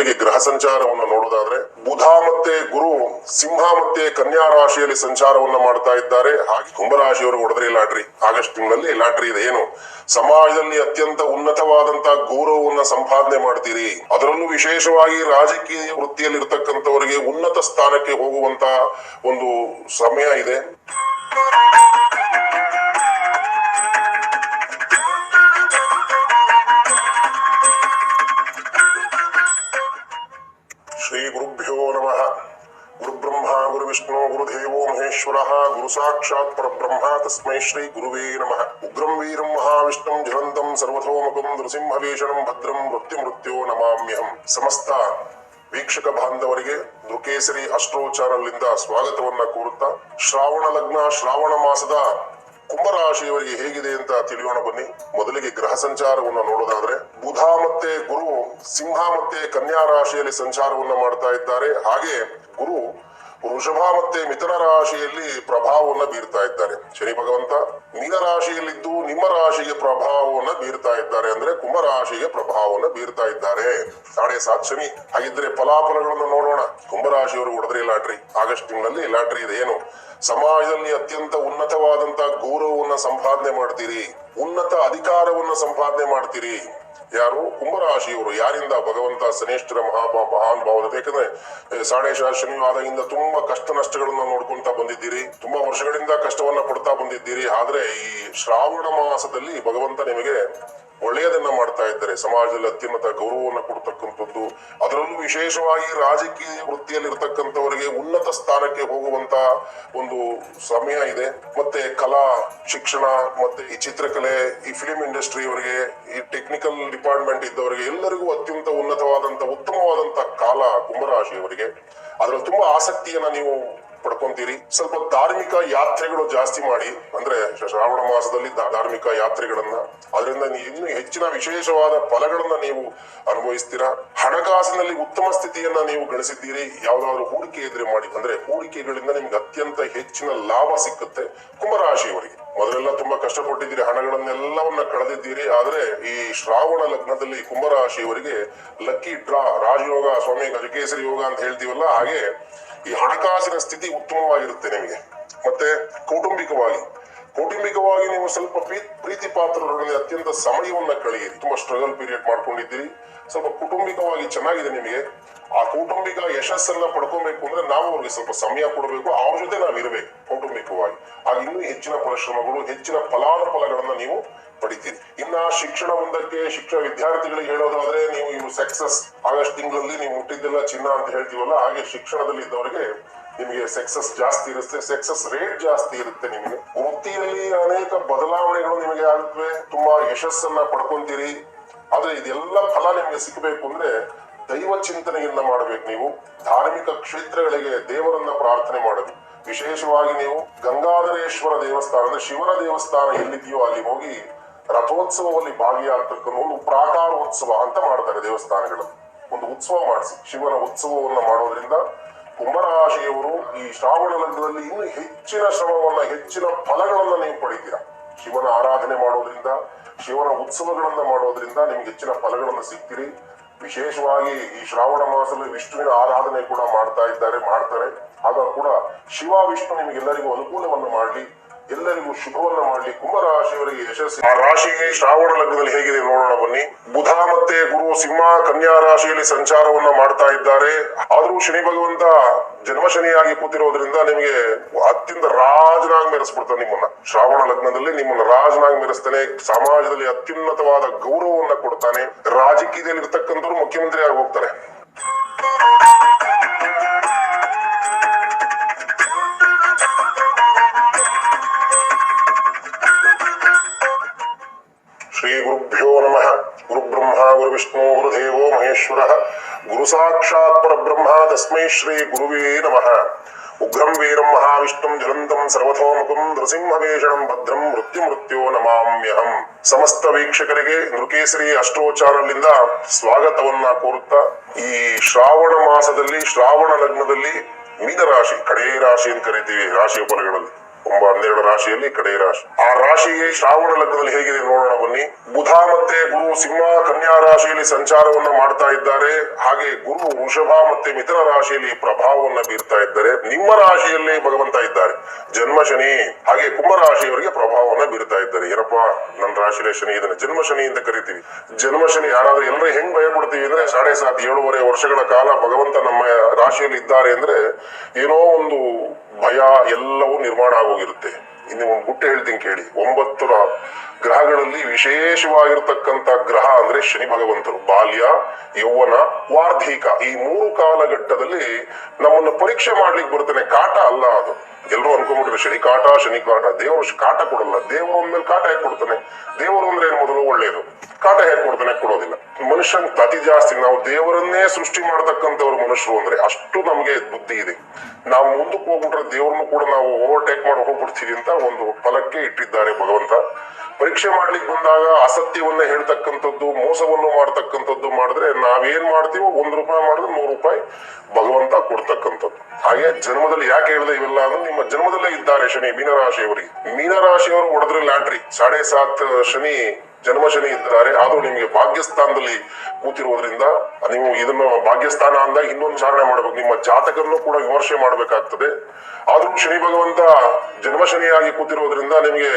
ಮೊದಲಿಗೆ ಗ್ರಹ ಸಂಚಾರವನ್ನು ನೋಡೋದಾದ್ರೆ ಬುಧ ಮತ್ತೆ ಗುರು ಸಿಂಹ ಮತ್ತೆ ಕನ್ಯಾ ರಾಶಿಯಲ್ಲಿ ಸಂಚಾರವನ್ನ ಮಾಡ್ತಾ ಇದ್ದಾರೆ. ಹಾಗೆ ಕುಂಭರಾಶಿಯವರು ಹೊಡೆದ್ರೆ ಲಾಟ್ರಿ. ಆಗಸ್ಟ್ ತಿಂಗಳಲ್ಲಿ ಲಾಟ್ರಿ ಇದೆ. ಏನು? ಸಮಾಜದಲ್ಲಿ ಅತ್ಯಂತ ಉನ್ನತವಾದಂತಹ ಗೌರವವನ್ನ ಸಂಪಾದನೆ ಮಾಡ್ತೀರಿ. ಅದರಲ್ಲೂ ವಿಶೇಷವಾಗಿ ರಾಜಕೀಯ ವೃತ್ತಿಯಲ್ಲಿ ಇರ್ತಕ್ಕಂಥವರಿಗೆ ಉನ್ನತ ಸ್ಥಾನಕ್ಕೆ ಹೋಗುವಂತ ಒಂದು ಸಮಯ ಇದೆ. ನಮಃ ಗುರುಬ್ರಹ್ಮ ಗುರುವಿಷ್ಣು ಗುರುದೇವೋ ಮಹೇಶ್ವರ ಗುರು ಸಾಕ್ಷಾತ್ ಪರಬ್ರಹ್ಮ ತಸ್ಮೈ ಶ್ರೀ ಗುರುವೇ ನಮಃ ಉಗ್ರಂ ವೀರಂ ಮಹಾವಿಷ್ಣು ಜ್ವಲಂತಂ ಸರ್ವಥೋಮುಖಂ ನೃಸಿಂಹವೇಷಣಂ ಭದ್ರಂ ಮೃತ್ಯು ಮೃತ್ಯೋ ನಮಾಮ್ಯಹಂ ಸಮಸ್ತ ವೀಕ್ಷಕ ಬಾಂಧವರಿಗೆ ದುಕೇಸರಿ ಅಸ್ಟ್ರೋ ಸ್ವಾಗತವನ್ನ ಕೋರುತ್ತಾ ಶ್ರಾವಣ ಲಗ್ನ ಶ್ರಾವಣ ಮಾಸದ ಕುಂಭರಾಶಿಯವರಿಗೆ ಹೇಗಿದೆ ಅಂತ ತಿಳಿಯೋಣ ಬನ್ನಿ. ಮೊದಲಿಗೆ ಗ್ರಹ ಸಂಚಾರವನ್ನು ನೋಡೋದಾದ್ರೆ, ಬುಧ ಮತ್ತೆ ಗುರು, ಸಿಂಹ ಮತ್ತೆ ಕನ್ಯಾ ರಾಶಿಯಲ್ಲಿ ಸಂಚಾರವನ್ನ ಮಾಡ್ತಾ ಇದ್ದಾರೆ. ಹಾಗೆ ಗುರು ವೃಷಭ ಮತ್ತೆ ಮಿಥುನ ರಾಶಿಯಲ್ಲಿ ಪ್ರಭಾವವನ್ನು ಬೀರ್ತಾ ಇದ್ದಾರೆ. ಶನಿ ಭಗವಂತ ಮೀನ ರಾಶಿಯಲ್ಲಿದ್ದು ನಿಮ್ಮ ರಾಶಿಗೆ ಪ್ರಭಾವವನ್ನು ಬೀರ್ತಾ ಇದ್ದಾರೆ ಅಂದ್ರೆ ಕುಂಭರಾಶಿಗೆ ಪ್ರಭಾವವನ್ನು ಬೀರ್ತಾ ಇದ್ದಾರೆ. ನಾಳೆ ಸಾತ್ ಶನಿ ಹಾಗಿದ್ರೆ ಫಲಾಫಲಗಳನ್ನು ನೋಡೋಣ. ಕುಂಭರಾಶಿಯವರು ಹೊಡೆದ್ರಿ ಲಾಟ್ರಿ. ಆಗಸ್ಟ್ ತಿಂಗಳಲ್ಲಿ ಲಾಟ್ರಿ ಇದೆ ಏನು? ಸಮಾಜದಲ್ಲಿ ಅತ್ಯಂತ ಉನ್ನತವಾದಂತ ಗೌರವವನ್ನ ಸಂಪಾದನೆ ಮಾಡ್ತೀರಿ. ಉನ್ನತ ಅಧಿಕಾರವನ್ನ ಸಂಪಾದನೆ ಮಾಡ್ತೀರಿ. ಯಾರು? ಕುಂಭರಾಶಿಯವರು. ಯಾರಿಂದ ಭಗವಂತ ಶನೇಶ್ವರ ಮಹಾಭಾ, ಮಹಾನ್ ಭಾವದ ಯಾಕಂದ್ರೆ ಸಾಡೇಶ ಶನಿವಾರದಿಂದ ತುಂಬಾ ಕಷ್ಟ ನಷ್ಟಗಳನ್ನ ನೋಡ್ಕೊಂತಾ ಬಂದಿದ್ದೀರಿ. ತುಂಬಾ ವರ್ಷಗಳಿಂದ ಕಷ್ಟವನ್ನ ಪಡ್ತಾ ಬಂದಿದ್ದೀರಿ. ಆದ್ರೆ ಈ ಶ್ರಾವಣ ಮಾಸದಲ್ಲಿ ಭಗವಂತ ನಿಮಗೆ ಒಳ್ಳೆಯದನ್ನ ಮಾಡ್ತಾ ಇದ್ದಾರೆ. ಸಮಾಜದಲ್ಲಿ ಅತ್ಯುನ್ನತ ಗೌರವವನ್ನು ಕೊಡ್ತಕ್ಕಂಥದ್ದು, ಅದರಲ್ಲೂ ವಿಶೇಷವಾಗಿ ರಾಜಕೀಯ ವೃತ್ತಿಯಲ್ಲಿ ಇರ್ತಕ್ಕಂಥವರಿಗೆ ಉನ್ನತ ಸ್ಥಾನಕ್ಕೆ ಹೋಗುವಂತ ಒಂದು ಸಮಯ ಇದೆ. ಮತ್ತೆ ಕಲಾ, ಶಿಕ್ಷಣ, ಮತ್ತೆ ಈ ಚಿತ್ರಕಲೆ, ಈ ಫಿಲಿಂ ಇಂಡಸ್ಟ್ರಿ ಅವರಿಗೆ, ಈ ಟೆಕ್ನಿಕಲ್ ಡಿಪಾರ್ಟ್ಮೆಂಟ್ ಇದ್ದವರಿಗೆ ಎಲ್ಲರಿಗೂ ಅತ್ಯಂತ ಉನ್ನತವಾದಂತ, ಉತ್ತಮವಾದಂತ ಕಾಲ ಕುಂಭರಾಶಿಯವರಿಗೆ. ಅದರಲ್ಲಿ ತುಂಬಾ ಆಸಕ್ತಿಯನ್ನ ನೀವು ಪಡ್ಕೊಂತೀರಿ. ಸ್ವಲ್ಪ ಧಾರ್ಮಿಕ ಯಾತ್ರೆಗಳು ಜಾಸ್ತಿ ಮಾಡಿ, ಅಂದ್ರೆ ಶ್ರಾವಣ ಮಾಸದಲ್ಲಿ ಧಾರ್ಮಿಕ ಯಾತ್ರೆಗಳನ್ನ, ಅದರಿಂದ ಇನ್ನೂ ಹೆಚ್ಚಿನ ವಿಶೇಷವಾದ ಫಲಗಳನ್ನ ನೀವು ಅನುಭವಿಸ್ತೀರಾ? ಹಣಕಾಸಿನಲ್ಲಿ ಉತ್ತಮ ಸ್ಥಿತಿಯನ್ನ ನೀವು ಗಳಿಸಿದ್ದೀರಿ. ಯಾವ್ದಾದ್ರು ಹೂಡಿಕೆ ಇದ್ರೆ ಮಾಡಿ. ಅಂದ್ರೆ ಹೂಡಿಕೆಗಳಿಂದ ನಿಮ್ಗೆ ಅತ್ಯಂತ ಹೆಚ್ಚಿನ ಲಾಭ ಸಿಕ್ಕುತ್ತೆ ಕುಂಭರಾಶಿಯವರಿಗೆ. ಮೊದಲೆಲ್ಲ ತುಂಬಾ ಕಷ್ಟಪಟ್ಟಿದ್ದೀರಿ, ಹಣಗಳನ್ನೆಲ್ಲವನ್ನ ಕಳೆದಿದ್ದೀರಿ. ಆದ್ರೆ ಈ ಶ್ರಾವಣ ಲಗ್ನದಲ್ಲಿ ಕುಂಭರಾಶಿಯವರಿಗೆ ಲಕ್ಕಿ ಡ್ರಾ ರಾಜಯೋಗ, ಸ್ವಾಮಿ ಗಜಕೇಸರಿ ಯೋಗ ಅಂತ ಹೇಳ್ತೀವಲ್ಲ, ಹಾಗೆ ಈ ಹಣಕಾಸಿನ ಸ್ಥಿತಿ ಉತ್ತಮವಾಗಿರುತ್ತೆ ನಿಮಗೆ. ಮತ್ತೆ ಕೌಟುಂಬಿಕವಾಗಿ. ಕೌಟುಂಬಿಕವಾಗಿ ನೀವು ಸ್ವಲ್ಪ ಪ್ರೀ- ಪ್ರೀತಿ ಪಾತ್ರರೊಡನೆ ಅತ್ಯಂತ ಸಮಯವನ್ನ ಕಳೆಯಿರಿ. ತುಂಬಾ ಸ್ಟ್ರಗಲ್ ಪೀರಿಯಡ್ ಮಾಡ್ಕೊಂಡಿದ್ದೀರಿ. ಸ್ವಲ್ಪ ಕುಟುಂಬಿಕವಾಗಿ ಚೆನ್ನಾಗಿದೆ ನಿಮಗೆ. ಆ ಕೌಟುಂಬಿಕ ಯಶಸ್ಸನ್ನ ಪಡ್ಕೊಬೇಕು ಅಂದ್ರೆ ನಾವು ಅವ್ರಿಗೆ ಸ್ವಲ್ಪ ಸಮಯ ಕೊಡಬೇಕು. ಅವ್ರ ಜೊತೆ ನಾವು ಇರಬೇಕು ಕೌಟುಂಬಿಕವಾಗಿ. ಆಗ ಇನ್ನೂ ಹೆಚ್ಚಿನ ಪರಿಶ್ರಮಗಳು, ಹೆಚ್ಚಿನ ಫಲಾನುಫಲಗಳನ್ನ ನೀವು ಪಡಿತೀರಿ. ಇನ್ನ ಶಿಕ್ಷಣ ಒಂದಕ್ಕೆ ಶಿಕ್ಷಣ ವಿದ್ಯಾರ್ಥಿಗಳಿಗೆ ಹೇಳೋದಾದ್ರೆ ನೀವು ಸಕ್ಸಸ್ ಆಗಸ್ಟ್ ತಿಂಗಳಲ್ಲಿ ನೀವು ಮುಟ್ಟಿದ್ದೆಲ್ಲ ಚಿನ್ನ ಅಂತ ಹೇಳ್ತೀವಲ್ಲ, ಹಾಗೆ ಶಿಕ್ಷಣದಲ್ಲಿ ಇದ್ದವರಿಗೆ ನಿಮಗೆ ಸಕ್ಸಸ್ ಜಾಸ್ತಿ ಇರುತ್ತೆ. ಸಕ್ಸಸ್ ರೇಟ್ ಜಾಸ್ತಿ ಇರುತ್ತೆ ನಿಮಗೆ. ವೃತ್ತಿಯಲ್ಲಿ ಅನೇಕ ಬದಲಾವಣೆಗಳು ನಿಮಗೆ ಆಗುತ್ತವೆ. ತುಂಬಾ ಯಶಸ್ಸನ್ನ ಪಡ್ಕೊಂತೀರಿ. ಆದ್ರೆ ಇದೆಲ್ಲ ಫಲ ನಿಮಗೆ ಸಿಗಬೇಕು ಅಂದ್ರೆ ದೈವ ಚಿಂತನೆಯನ್ನ ಮಾಡಬೇಕು ನೀವು. ಧಾರ್ಮಿಕ ಕ್ಷೇತ್ರಗಳಿಗೆ ದೇವರನ್ನ ಪ್ರಾರ್ಥನೆ ಮಾಡಬೇಕು. ವಿಶೇಷವಾಗಿ ನೀವು ಗಂಗಾಧರೇಶ್ವರ ದೇವಸ್ಥಾನ ಅಂದ್ರೆ ಶಿವನ ದೇವಸ್ಥಾನ ಎಲ್ಲಿದೆಯೋ ಅಲ್ಲಿ ಹೋಗಿ ರಥೋತ್ಸವದಲ್ಲಿ ಭಾಗಿಯಾಗ್ತಕ್ಕಂಥ ಪ್ರಾಕಾರೋತ್ಸವ ಅಂತ ಮಾಡ್ತಾರೆ ದೇವಸ್ಥಾನಗಳಲ್ಲಿ ಒಂದು ಉತ್ಸವ ಮಾಡಿಸಿ. ಶಿವನ ಉತ್ಸವವನ್ನ ಮಾಡೋದ್ರಿಂದ ಕುಂಭರಾಶಿಯವರು ಈ ಶ್ರಾವಣ ಲಗ್ನದಲ್ಲಿ ಇನ್ನೂ ಹೆಚ್ಚಿನ ಶ್ರಮವನ್ನ, ಹೆಚ್ಚಿನ ಫಲಗಳನ್ನ ನೀವು ಪಡಿತೀರಾ. ಶಿವನ ಆರಾಧನೆ ಮಾಡೋದ್ರಿಂದ, ಶಿವನ ಉತ್ಸವಗಳನ್ನ ಮಾಡೋದ್ರಿಂದ ನಿಮ್ಗೆ ಹೆಚ್ಚಿನ ಫಲಗಳನ್ನ ಸಿಗ್ತೀರಿ. ವಿಶೇಷವಾಗಿ ಈ ಶ್ರಾವಣ ಮಾಸದಲ್ಲಿ ವಿಷ್ಣುವಿನ ಆರಾಧನೆ ಕೂಡ ಮಾಡ್ತಾ ಇದ್ದಾರೆ, ಮಾಡ್ತಾರೆ. ಆಗ ಕೂಡ ಶಿವ, ವಿಷ್ಣು ನಿಮಗೆಲ್ಲರಿಗೂ ಅನುಕೂಲವನ್ನು ಮಾಡಲಿ. ಎಲ್ಲರಿಗೂ ಶುಭವನ್ನ ಮಾಡಲಿ ಕುಂಭರಾಶಿಯವರಿಗೆ ಯಶಸ್ಸು. ಆ ರಾಶಿಗೆ ಶ್ರಾವಣ ಲಗ್ನದಲ್ಲಿ ಹೇಗಿದೆ ನೋಡೋಣ ಬನ್ನಿ. ಬುಧ ಮತ್ತೆ ಗುರು ಸಿಂಹ ಕನ್ಯಾ ರಾಶಿಯಲ್ಲಿ ಸಂಚಾರವನ್ನ ಮಾಡ್ತಾ ಇದ್ದಾರೆ. ಆದ್ರೂ ಶನಿ ಭಗವಂತ ಜನ್ಮ ಶನಿಯಾಗಿ ಕೂತಿರೋದ್ರಿಂದ ನಿಮಗೆ ಅತ್ಯಂತ ರಾಜನಾಗ್ ಮೆರೆಸ್ಬಿಡ್ತಾನೆ ನಿಮ್ಮನ್ನ. ಶ್ರಾವಣ ಲಗ್ನದಲ್ಲಿ ನಿಮ್ಮನ್ನ ರಾಜನಾಗ್ ಮೆರೆಸ್ತಾನೆ, ಸಮಾಜದಲ್ಲಿ ಅತ್ಯುನ್ನತವಾದ ಗೌರವವನ್ನ ಕೊಡ್ತಾನೆ. ರಾಜಕೀಯದಲ್ಲಿ ಇರ್ತಕ್ಕಂಥವ್ರು ಮುಖ್ಯಮಂತ್ರಿ ಆಗಿ ಹೋಗ್ತಾರೆ. ಬ್ರಹ್ಮ ಗುರುವಿಷ್ಣು ಗುರುದೇವೋ ಮಹೇಶ್ವರ ಗುರು ಸಾಕ್ಷಾತ್ ಪರಬ್ರಹ್ಮ ತಸ್ಮೈ ಶ್ರೀ ಗುರುವೇ ನಮಃ ಉಗ್ರಂ ವೀರಂ ಮಹಾವಿಷ್ಣುಂ ಜ್ವಲಂತಂ ಸರ್ವಥೋಮುಖಂ ನೃಸಿಂಹವೇಷಣಂ ಭದ್ರಂ ಮೃತ್ಯು ಮೃತ್ಯೋ ನಮಾಮ್ಯಹಂ ಸಮಸ್ತ ವೀಕ್ಷಕರಿಗೆ ನೃಕೇಸರಿ ಅಷ್ಟೋ ಸ್ವಾಗತವನ್ನ ಕೋರುತ್ತಾ, ಈ ಶ್ರಾವಣ ಮಾಸದಲ್ಲಿ, ಶ್ರಾವಣ ಲಗ್ನದಲ್ಲಿ ಮೀನರಾಶಿ ಕಡೆಯ ರಾಶಿ ಅಂತ ಕರಿತೀವಿ, ರಾಶಿ ಫಲಗಳಲ್ಲಿ ಕುಂಭ ಹನ್ನೆರಡು ರಾಶಿಯಲ್ಲಿ ಕಡೆಯ ರಾಶಿ. ಆ ರಾಶಿ ಶ್ರಾವಣ ಲಗ್ನದಲ್ಲಿ ಹೇಗಿದೆ ನೋಡೋಣ ಬನ್ನಿ. ಬುಧ ಮತ್ತೆ ಗುರು ಸಿಂಹ ಕನ್ಯಾ ರಾಶಿಯಲ್ಲಿ ಸಂಚಾರವನ್ನ ಮಾಡ್ತಾ ಇದ್ದಾರೆ. ಹಾಗೆ ಗುರು ವೃಷಭ ಮತ್ತೆ ಮಿಥುನ ರಾಶಿಯಲ್ಲಿ ಪ್ರಭಾವವನ್ನ ಬೀರ್ತಾ ಇದ್ದಾರೆ. ನಿಮ್ಮ ರಾಶಿಯಲ್ಲಿ ಭಗವಂತ ಇದ್ದಾರೆ. ಜನ್ಮ ಶನಿ, ಹಾಗೆ ಕುಂಭ ರಾಶಿಯವರಿಗೆ ಪ್ರಭಾವವನ್ನ ಬೀರ್ತಾ ಇದ್ದಾರೆ. ಏನಪ್ಪ ನನ್ನ ರಾಶಿಯಲ್ಲಿ ಶನಿ ಇದನ್ನ ಜನ್ಮ ಶನಿ ಅಂತ ಕರಿತೀವಿ. ಜನ್ಮ ಶನಿ ಯಾರಾದ್ರೂ ಎಲ್ಲರೂ ಹೆಂಗ್ ಭಯ ಪಡ್ತೀವಿ ಅಂದ್ರೆ ಸಾಡೆ ಸಾತ್ ಏಳುವರೆ ವರ್ಷಗಳ ಕಾಲ ಭಗವಂತ ನಮ್ಮ ರಾಶಿಯಲ್ಲಿ ಇದ್ದಾರೆ ಅಂದ್ರೆ ಏನೋ ಒಂದು ಭಯ ಎಲ್ಲವೂ ನಿರ್ಮಾಣ ಆಗೋಗಿರುತ್ತೆ. ಇನ್ನು ಒಂದು ಗುಟ್ಟೆ ಹೇಳ್ತೀನಿ ಕೇಳಿ. ಒಂಬತ್ತು ಗ್ರಹಗಳಲ್ಲಿ ವಿಶೇಷವಾಗಿರ್ತಕ್ಕಂತ ಗ್ರಹ ಅಂದ್ರೆ ಶನಿ ಭಗವಂತರು. ಬಾಲ್ಯ, ಯೌವನ, ವಾರ್ಧಿಕ. ಈ ಮೂರು ಕಾಲಘಟ್ಟದಲ್ಲಿ ನಮ್ಮನ್ನು ಪರೀಕ್ಷೆ ಮಾಡ್ಲಿಕ್ಕೆ ಬರ್ತಾನೆ ಕಾಟ ಅಲ್ಲ ಅದು. ಎಲ್ಲರೂ ಅನ್ಕೊಂಡ್ಬಿಟ್ರೆ ಶನಿ ಕಾಟ ಶನಿ ಕಾಟ. ದೇವರು ಕಾಟ ಕೊಡಲ್ಲ. ದೇವರು ಒಂದ್ಮೇಲೆ ಕಾಟ ಹೇಗೆ ಕೊಡ್ತಾನೆ? ದೇವರು ಅಂದ್ರೆ ಏನು? ಮೊದಲು ಒಳ್ಳೇದು. ಕಾಟ ಹೇಗೆ ಕೊಡ್ತಾನೆ? ಕೊಡೋದಿಲ್ಲ. ಮನುಷ್ಯನ್ ಅತಿ ಜಾಸ್ತಿ. ನಾವು ದೇವರನ್ನೇ ಸೃಷ್ಟಿ ಮಾಡತಕ್ಕಂಥವ್ರು ಮನುಷ್ಯರು ಅಂದ್ರೆ ಅಷ್ಟು ನಮಗೆ ಬುದ್ಧಿ ಇದೆ. ನಾವು ಮುಂದಕ್ಕೆ ಹೋಗ್ಬಿಟ್ರೆ ದೇವ್ರನ್ನು ಕೂಡ ನಾವು ಓವರ್ಟೇಕ್ ಮಾಡಿ ಹೋಗ್ಬಿಡ್ತೀವಿ ಅಂತ ಒಂದು ಫಲಕ್ಕೆ ಇಟ್ಟಿದ್ದಾರೆ ಭಗವಂತ. ಪರೀಕ್ಷೆ ಮಾಡ್ಲಿಕ್ಕೆ ಬಂದಾಗ ಅಸತ್ಯವನ್ನ ಹೇಳ್ತಕ್ಕಂಥದ್ದು, ಮೋಸವನ್ನು ಮಾಡ್ತಕ್ಕಂಥದ್ದು ಮಾಡಿದ್ರೆ ನಾವೇನ್ ಮಾಡ್ತೀವೋ ಒಂದ್ ರೂಪಾಯಿ ಮಾಡಿದ್ರೆ ನೂರು ರೂಪಾಯಿ ಭಗವಂತ ಕೊಡ್ತಕ್ಕಂಥದ್ದು. ಹಾಗೆ ಜನ್ಮದಲ್ಲಿ ಯಾಕೆ ಹೇಳಿದೆ ಇವೆಲ್ಲ ಅಂದ್ರೆ ನಿಮ್ಮ ಜನ್ಮದಲ್ಲೇ ಇದ್ದಾರೆ ಶನಿ, ಮೀನರಾಶಿಯವರಿಗೆ. ಮೀನರಾಶಿಯವರು ಹೊಡೆದ್ರೆ ಲ್ಯಾಟ್ರಿ ಸಾಡೆ ಸಾತ್ ಶನಿ ಜನ್ಮ ಶನಿ ಇದ್ದಾರೆ ಅದು ನಿಮಗೆ ಭಾಗ್ಯಸ್ಥಾನದಲ್ಲಿ ಕೂತಿರುವುದರಿಂದ ನೀವು ಇದನ್ನು ಭಾಗ್ಯಸ್ಥಾನ ಅಂದ ಇನ್ನೊಂದು ಚಾರಣೆ ಮಾಡಬೇಕು. ನಿಮ್ಮ ಜಾತಕನ್ನು ಕೂಡ ವಿಮರ್ಶೆ ಮಾಡಬೇಕಾಗ್ತದೆ. ಆದ್ರೂ ಶನಿ ಭಗವಂತ ಜನ್ಮಶನಿಯಾಗಿ ಕೂತಿರುವುದರಿಂದ ನಿಮಗೆ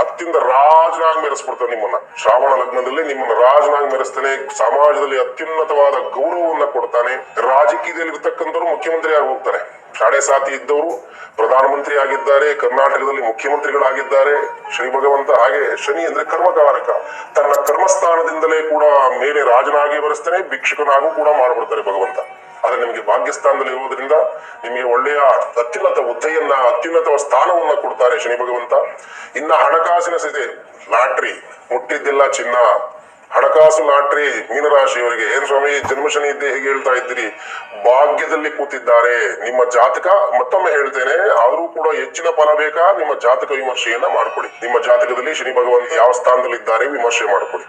ಅತ್ಯಂತ ರಾಜನಾಗಿ ಮೆರೆಸ್ಬಿಡ್ತಾನೆ ನಿಮ್ಮನ್ನ. ಶ್ರಾವಣ ಲಗ್ನದಲ್ಲಿ ನಿಮ್ಮನ್ನ ರಾಜನಾಗಿ ಮೆರೆಸ್ತಾನೆ, ಸಮಾಜದಲ್ಲಿ ಅತ್ಯುನ್ನತವಾದ ಗೌರವವನ್ನ ಕೊಡ್ತಾನೆ. ರಾಜಕೀಯದಲ್ಲಿ ಇರ್ತಕ್ಕಂಥವ್ರು ಮುಖ್ಯಮಂತ್ರಿ ಆಗಿ ಹೋಗ್ತಾರೆ. ಸಾಡೆ ಸಾತಿ ಇದ್ದವರು ಪ್ರಧಾನಮಂತ್ರಿ ಆಗಿದ್ದಾರೆ ಕರ್ನಾಟಕದಲ್ಲಿ ಮುಖ್ಯಮಂತ್ರಿಗಳಾಗಿದ್ದಾರೆ ಶ್ರೀ ಭಗವಂತ ಹಾಗೆ ಶನಿ ಅಂದ್ರೆ ಕರ್ಮಕಾರಕ. ತನ್ನ ಕರ್ಮಸ್ಥಾನದಿಂದಲೇ ಕೂಡ ಮೇಲೆ ರಾಜನಾಗಿ ಬರೆಸ್ತಾನೆ ಭಿಕ್ಷುಕನಾಗೂ ಕೂಡ ಮಾಡ್ಬಿಡ್ತಾರೆ ಭಗವಂತ. ಆದ್ರೆ ನಿಮಗೆ ಭಾಗ್ಯಸ್ಥಾನದಲ್ಲಿ ಇರುವುದರಿಂದ ನಿಮಗೆ ಒಳ್ಳೆಯ ಅತ್ಯುನ್ನತ ಹುದ್ದೆಯನ್ನ ಅತ್ಯುನ್ನತ ಸ್ಥಾನವನ್ನ ಕೊಡ್ತಾರೆ ಶನಿ ಭಗವಂತ. ಇನ್ನ ಹಣಕಾಸಿನ ಸ್ಥಿತಿ, ಲಾಟ್ರಿ, ಮುಟ್ಟಿದ್ದಿಲ್ಲ ಚಿನ್ನ. ಹಣಕಾಸು ಲಾಟ್ರಿ ಮೀನರಾಶಿಯವರಿಗೆ, ಏನ್ ಸ್ವಾಮಿ, ಜನ್ಮಶನಿ ಇದ್ದೆ ಹೇಗೆ ಹೇಳ್ತಾ ಇದ್ದೀರಿ? ಭಾಗ್ಯದಲ್ಲಿ ಕೂತಿದ್ದಾರೆ. ನಿಮ್ಮ ಜಾತಕ, ಮತ್ತೊಮ್ಮೆ ಹೇಳ್ತೇನೆ, ಆದ್ರೂ ಕೂಡ ಹೆಚ್ಚಿನ ಫಲ ಬೇಕಾ? ನಿಮ್ಮ ಜಾತಕ ವಿಮರ್ಶೆಯನ್ನ ಮಾಡ್ಕೊಳ್ಳಿ. ನಿಮ್ಮ ಜಾತಕದಲ್ಲಿ ಶನಿ ಭಗವಂತ ಯಾವ ಸ್ಥಾನದಲ್ಲಿ ಇದ್ದಾರೆ ವಿಮರ್ಶೆ ಮಾಡ್ಕೊಳ್ಳಿ.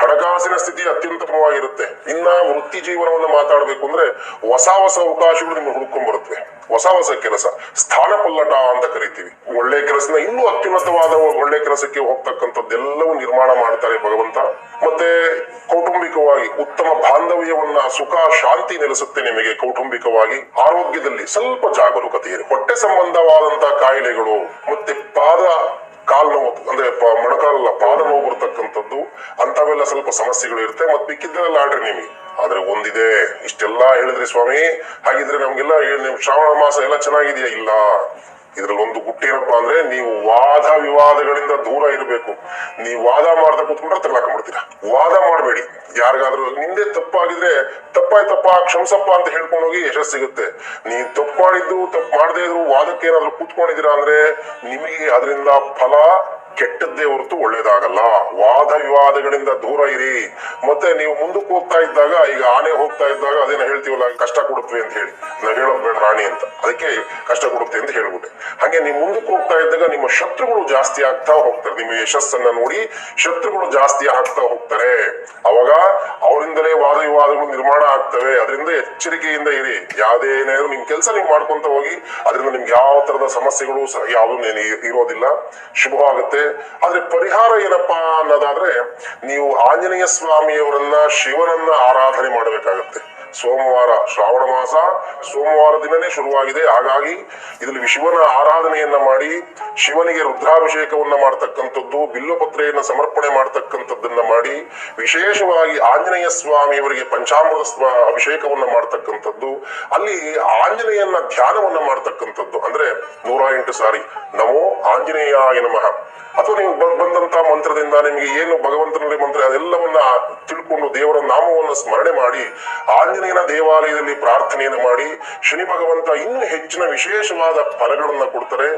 ಹಣಕಾಸಿನ ಸ್ಥಿತಿ ಅತ್ಯುತ್ತಮವಾಗಿರುತ್ತೆ ಇನ್ನ ವೃತ್ತಿ ಜೀವನವನ್ನು ಮಾತಾಡಬೇಕು ಅಂದ್ರೆ ಹೊಸ ಹೊಸ ಅವಕಾಶಗಳು ನಿಮ್ಗೆ ಹುಡ್ಕೊಂಡ್ ಬರುತ್ತೆ ಹೊಸ ಹೊಸ ಕೆಲಸ. ಸ್ಥಾನ ಪಲ್ಲಟ ಅಂತ ಕರಿತೀವಿ. ಒಳ್ಳೆ ಕೆಲಸನ ಇನ್ನೂ ಅತ್ಯುನ್ನತವಾದ ಒಳ್ಳೆ ಕೆಲಸಕ್ಕೆ ಹೋಗ್ತಕ್ಕಂಥದ್ದೆಲ್ಲವೂ ನಿರ್ಮಾಣ ಮಾಡ್ತಾರೆ ಭಗವಂತ. ಮತ್ತೆ ಕೌಟುಂಬಿಕವಾಗಿ ಉತ್ತಮ ಬಾಂಧವ್ಯವನ್ನ, ಸುಖ, ಶಾಂತಿ ನೆಲೆಸುತ್ತೆ ನಿಮಗೆ ಕೌಟುಂಬಿಕವಾಗಿ. ಆರೋಗ್ಯದಲ್ಲಿ ಸ್ವಲ್ಪ ಜಾಗರೂಕತೆ ಇದೆ ಹೊಟ್ಟೆ ಸಂಬಂಧವಾದಂತಹ ಕಾಯಿಲೆಗಳು, ಮತ್ತೆ ಪಾದ ಕಾಲ್ ನೋವು, ಅಂದ್ರೆ ಮೊಣಕಾಲಲ್ಲ, ಪಾದ ನೋವು ಬರ್ತಕ್ಕಂಥದ್ದು ಅಂತವೆಲ್ಲ ಸ್ವಲ್ಪ ಸಮಸ್ಯೆಗಳು ಇರುತ್ತೆ. ಮತ್ತೆ ಮಿಕ್ಕಿದ್ದೆಲ್ಲ ಆಡ್ರಿ ನಿಮಗೆ. ಆದ್ರೆ ಒಂದಿದೆ, ಇಷ್ಟೆಲ್ಲ ಹೇಳಿದ್ರಿ ಸ್ವಾಮಿ. ಹಾಗಿದ್ರೆ ನಮ್ಗೆಲ್ಲ ಶ್ರಾವಣ ಮಾಸ ಎಲ್ಲ ಚೆನ್ನಾಗಿದೆಯಾ? ಇಲ್ಲ. ಇದ್ರಲ್ಲಿ ಒಂದು ಗುಟ್ಟೇನಪ್ಪ ಅಂದ್ರೆ ನೀವು ವಾದ ವಿವಾದಗಳಿಂದ ದೂರ ಇರಬೇಕು. ನೀವು ವಾದ ಮಾಡ್ತಾ ಕೂತ್ಕೊಂಡ್ರೆ ತಗೊಳಕೊಂಡ್ಬಿಡ್ತೀರಾ ವಾದ ಮಾಡಬೇಡಿ. ಯಾರಿಗಾದ್ರೂ ನಿಂದೆ ತಪ್ಪಾಗಿದ್ರೆ ತಪ್ಪಾಯ್ತಪ್ಪ ಕ್ಷಮಸಪ್ಪ ಅಂತ ಹೇಳ್ಕೊಂಡು ಹೋಗಿ ಯಶಸ್ಸು ಸಿಗುತ್ತೆ. ನೀವ್ ತಪ್ಪು ಮಾಡಿದ್ದು, ತಪ್ಪು ಮಾಡದೇ ಇದ್ರು ವಾದಕ್ಕೆ ಏನಾದ್ರು ಕೂತ್ಕೊಂಡಿದ್ದೀರಾ ಅಂದ್ರೆ ನಿಮಗೆ ಅದರಿಂದ ಫಲ ಕೆಟ್ಟದ್ದೇ ಹೊರತು ಒಳ್ಳೇದಾಗಲ್ಲ. ವಾದ ವಿವಾದಗಳಿಂದ ದೂರ ಇರಿ. ಮತ್ತೆ ನೀವು ಮುಂದಕ್ಕೆ ಹೋಗ್ತಾ ಇದ್ದಾಗ, ಈಗ ಆನೆ ಹೋಗ್ತಾ ಇದ್ದಾಗ ಅದೇನ ಹೇಳ್ತೀವಲ್ಲ, ಕಷ್ಟ ಕೊಡುತ್ತೆ ಅಂತ ಹೇಳಿ. ನಾವು ಹೇಳೋದ್ ರಾಣಿ ಅಂತ. ಅದಕ್ಕೆ ಕಷ್ಟ ಕೊಡುತ್ತೆ ಅಂತ ಹೇಳ್ಬಿಟ್ಟೆ. ಹಾಗೆ ನೀವು ಮುಂದಕ್ಕೆ ಹೋಗ್ತಾ ಇದ್ದಾಗ ನಿಮ್ಮ ಶತ್ರುಗಳು ಜಾಸ್ತಿ ಆಗ್ತಾ ಹೋಗ್ತಾರೆ. ನಿಮ್ಮ ಯಶಸ್ಸನ್ನ ನೋಡಿ ಶತ್ರುಗಳು ಜಾಸ್ತಿ ಆಗ್ತಾ ಹೋಗ್ತಾರೆ. ಅವಾಗ ಅವರಿಂದಲೇ ವಾದ ವಿವಾದಗಳು ನಿರ್ಮಾಣ ಆಗ್ತವೆ. ಅದರಿಂದ ಎಚ್ಚರಿಕೆಯಿಂದ ಇರಿ. ಯಾವುದೇ ಏನಾದ್ರು ನಿಮ್ ಕೆಲಸ ನೀವು ಮಾಡ್ಕೊಂತ ಹೋಗಿ, ಅದರಿಂದ ನಿಮ್ಗೆ ಯಾವ ತರದ ಸಮಸ್ಯೆಗಳು ಯಾವ್ದು ನೆ- ಇರೋದಿಲ್ಲ. ಶುಭವಾಗುತ್ತೆ. ಆದ್ರೆ ಪರಿಹಾರ ಏನಪ್ಪಾ ಅನ್ನೋದಾದ್ರೆ ನೀವು ಆಂಜನೇಯ ಸ್ವಾಮಿಯವರನ್ನ ಶಿವನನ್ನ ಆರಾಧನೆ ಮಾಡಬೇಕಾಗತ್ತೆ. ಸೋಮವಾರ ಶ್ರಾವಣ ಮಾಸ. ಸೋಮವಾರ ದಿನನೇ ಶುರುವಾಗಿದೆ. ಹಾಗಾಗಿ ಇದರಲ್ಲಿ ಶಿವನ ಆರಾಧನೆಯನ್ನ ಮಾಡಿ, ಶಿವನಿಗೆ ರುದ್ರಾಭಿಷೇಕವನ್ನ ಮಾಡ್ತಕ್ಕಂಥದ್ದು, ಬಿಲ್ಲುಪತ್ರೆಯನ್ನ ಸಮರ್ಪಣೆ ಮಾಡ್ತಕ್ಕಂಥದ್ದನ್ನ ಮಾಡಿ, ವಿಶೇಷವಾಗಿ ಆಂಜನೇಯ ಸ್ವಾಮಿಯವರಿಗೆ ಪಂಚಾಮೃತ ಸ್ವ, ಅಭಿಷೇಕವನ್ನ ಮಾಡ್ತಕ್ಕಂಥದ್ದು, ಅಲ್ಲಿ ಆಂಜನೇಯನ ಧ್ಯಾನವನ್ನ ಮಾಡ್ತಕ್ಕಂಥದ್ದು. ಅಂದ್ರೆ ನೂರ ಎಂಟು ಸಾರಿ, ನಮೋ ಆಂಜನೇಯ ನಮಃ. ಅಥವಾ ನೀವು ಬಂದಂತ ಮಂತ್ರದಿಂದ ನಿಮಗೆ ಏನು ಭಗವಂತನಲ್ಲಿ ಮಂತ್ರ ಅದೆಲ್ಲವನ್ನ ತಿಳ್ಕೊಂಡು ದೇವರ ನಾಮವನ್ನು ಸ್ಮರಣೆ ಮಾಡಿ ಆಂಜನೇಯನ ದೇವಾಲಯದಲ್ಲಿ ಪ್ರಾರ್ಥನೆಯನ್ನು ಮಾಡಿ ಶನಿ ಭಗವಂತ ಇನ್ನೂ ಹೆಚ್ಚಿನ ವಿಶೇಷವಾದ ಫಲಗಳನ್ನ ಕೊಡ್ತಾರೆ.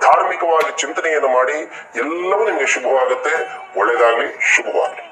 ಧಾರ್ಮಿಕವಾಗಿ ಚಿಂತನೆಯನ್ನು ಮಾಡಿ ಎಲ್ಲವೂ ನಿಮಗೆ ಶುಭವಾಗುತ್ತೆ. ಒಳ್ಳೇದಾಗ್ಲಿ ಶುಭವಾಗ್ಲಿ.